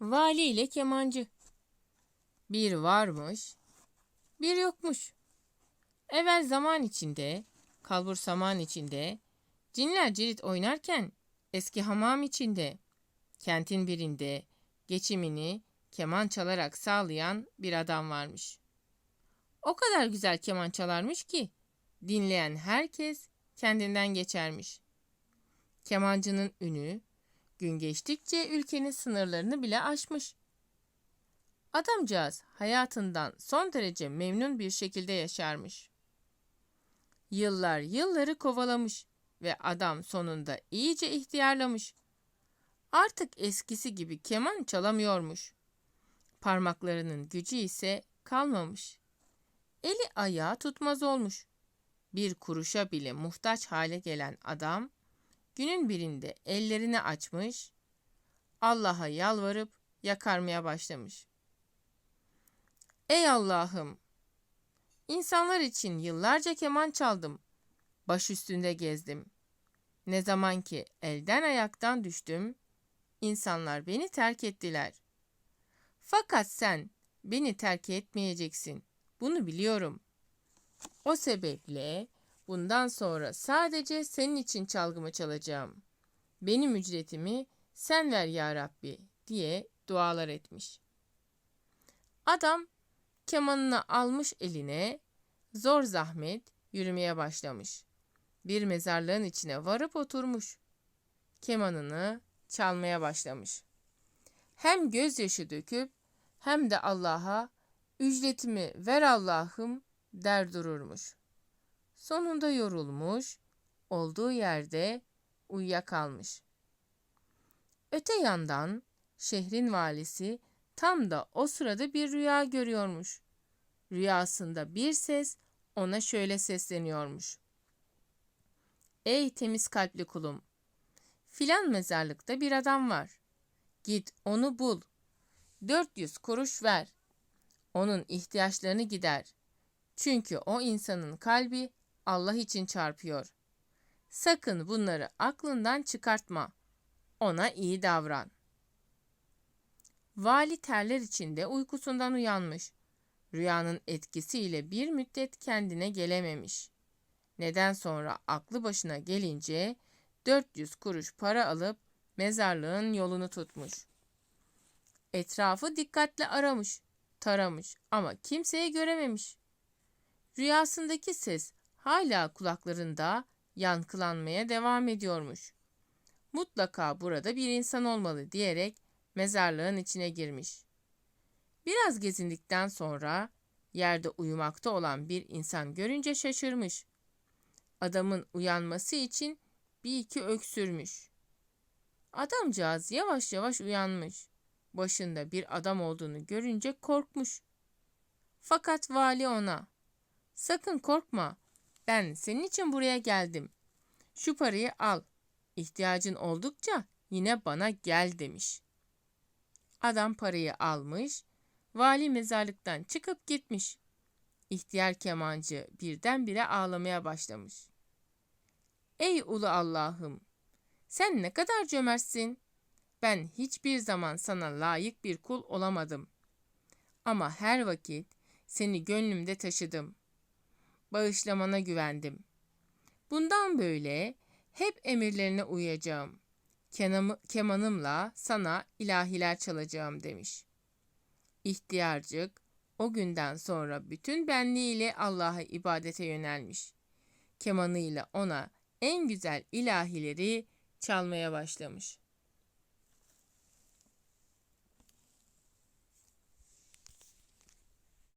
Vali ile kemancı. Bir varmış, bir yokmuş. Evvel zaman içinde, kalbur saman içinde, cinler cirit oynarken eski hamam içinde, kentin birinde geçimini keman çalarak sağlayan bir adam varmış. O kadar güzel keman çalarmış ki dinleyen herkes kendinden geçermiş. Kemancının ünü gün geçtikçe ülkenin sınırlarını bile aşmış. Adamcağız hayatından son derece memnun bir şekilde yaşarmış. Yıllar yılları kovalamış ve adam sonunda iyice ihtiyarlamış. Artık eskisi gibi keman çalamıyormuş. Parmaklarının gücü ise kalmamış. Eli ayağı tutmaz olmuş. Bir kuruşa bile muhtaç hale gelen adam günün birinde ellerini açmış, Allah'a yalvarıp yakarmaya başlamış. Ey Allah'ım! İnsanlar için yıllarca keman çaldım. Baş üstünde gezdim. Ne zaman ki elden ayaktan düştüm, insanlar beni terk ettiler. Fakat sen beni terk etmeyeceksin. Bunu biliyorum. O sebeple bundan sonra sadece senin için çalgımı çalacağım. Benim ücretimi sen ver ya Rabbi diye dualar etmiş. Adam kemanını almış eline, zor zahmet yürümeye başlamış. Bir mezarlığın içine varıp oturmuş. Kemanını çalmaya başlamış. Hem gözyaşı döküp hem de Allah'a ücretimi ver Allah'ım der dururmuş. Sonunda yorulmuş, olduğu yerde uyuyakalmış. Öte yandan şehrin valisi tam da o sırada bir rüya görüyormuş. Rüyasında bir ses ona şöyle sesleniyormuş. Ey temiz kalpli kulum! Filan mezarlıkta bir adam var. Git onu bul. 400 kuruş ver. Onun ihtiyaçlarını gider. Çünkü o insanın kalbi Allah için çarpıyor. Sakın bunları aklından çıkartma. Ona iyi davran. Vali terler içinde uykusundan uyanmış. Rüyanın etkisiyle bir müddet kendine gelememiş. Neden sonra aklı başına gelince 400 kuruş para alıp mezarlığın yolunu tutmuş. Etrafı dikkatle aramış, taramış ama kimseyi görememiş. Rüyasındaki ses hala kulaklarında yankılanmaya devam ediyormuş. Mutlaka burada bir insan olmalı diyerek mezarlığın içine girmiş. Biraz gezindikten sonra yerde uyumakta olan bir insan görünce şaşırmış. Adamın uyanması için bir iki öksürmüş. Adamcağız yavaş yavaş uyanmış. Başında bir adam olduğunu görünce korkmuş. Fakat vali ona, sakın korkma, ben senin için buraya geldim. Şu parayı al, ihtiyacın oldukça yine bana gel demiş. Adam parayı almış, vali mezarlıktan çıkıp gitmiş. İhtiyar kemancı birdenbire ağlamaya başlamış. Ey ulu Allah'ım! Sen ne kadar cömertsin. Ben hiçbir zaman sana layık bir kul olamadım. Ama her vakit seni gönlümde taşıdım. Bağışlamana güvendim. Bundan böyle hep emirlerine uyacağım. Kemanımla sana ilahiler çalacağım demiş. İhtiyarcık o günden sonra bütün benliğiyle Allah'a ibadete yönelmiş. Kemanıyla ona en güzel ilahileri çalmaya başlamış.